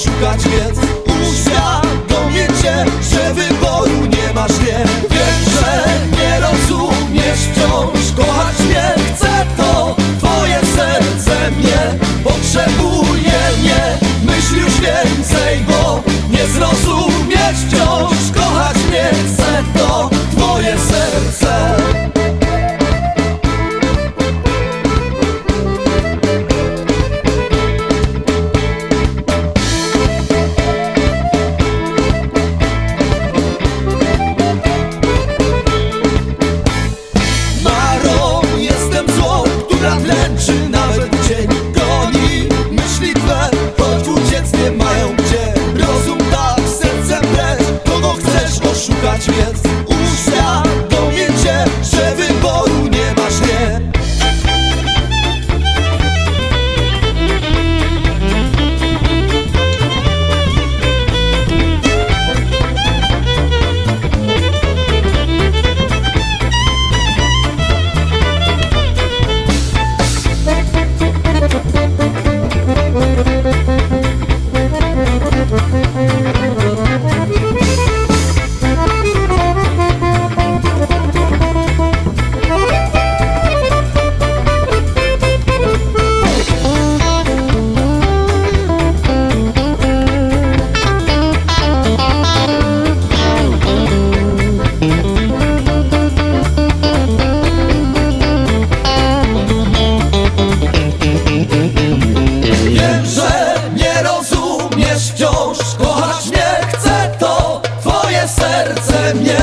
szukać wiesz kaç bir wciąż Kochać nie chcę to Twoje serce mnie